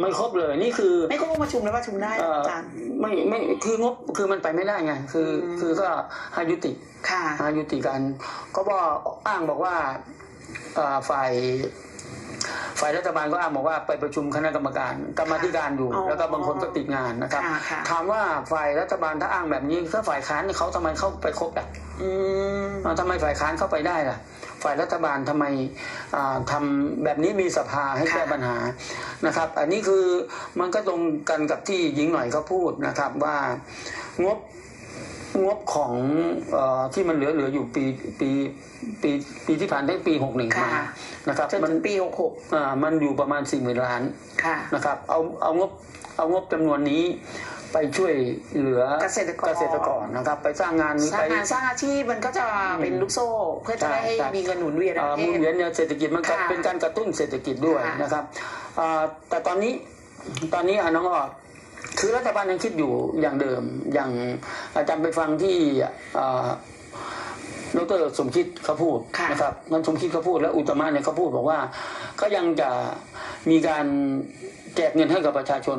ไม่ครบเลยนี่คือ ไม่ครบองค์ประชุมแล้วประชุมได้เอ่ออาจารย์ ไม่ไม่คืองบคือมันไปไม่ได้ไงคืออม คือก็ให้ยุติค่ะ ให้ยุติกัน ก็บอกอ้างบอกว่าเอ่อฝ่าย ฝ่ายรัฐบาลก็อ้างบอกว่าไปประชุมคณะกรรมการกรรมาธิการอยู่ อ๋อ แล้วก็บางคนก็ติดงานนะครับ ค่ะค่ะถามว่าฝ่ายรัฐบาลถ้าอ้างแบบนี้ถ้าฝ่ายค้านเขาทำไมเข้าไปครบอะ อืมเอ่อทำไมฝ่ายค้านเข้าไปได้ล่ะ ฝ่ายรัฐบาลทำไมอ่าทำแบบนี้มีสภาให้แก้ค่ะปัญหานะครับ อันนี้คือมันก็ตรงกันกับที่หญิงหน่อยเขาพูดนะครับว่างบงบของเออที่มันเหลือเหลืออยู่ปีปีปีปีที่ผ่านได้ปีหกหนึ่งมาค่ะนะครับจนมันถึงปีหกหกอ่ามันอยู่ประมาณสี่หมื่นล้านค่ะนะครับเอาเอางบเอางบจำนวนนี้ ไปช่วยเหลือเกษตรกร เกษตรกรนะครับ ไปสร้างงานสร้างไป งานสร้างอาชีพมันก็จะเป็นลูกโซ่ เพื่อจะได้ให้ใช่ มีเงินหมุนเวียนในเอ่ปอระเทหมุนศ เวียนเนี่ยเศรษฐกิจมันก็ค่ะเป็นการกระตุ้นเศรษฐกิจด้วยค่ะนะครับเอ่อแต่ตอนนี้ตอนนี้อะน้องออกคือรัฐบาลยังคิดอยู่อย่างเดิม อย่างอาจารย์ไปฟังที่เอ่อดรสมคิดเขาพูดค่ะ นะครับนั้นสมคิดเขาพูดแล้วอุตตมะเนี่ยเขาพูดบอกว่าก็ยังจะมีการแจกเงินให้กับประชาชน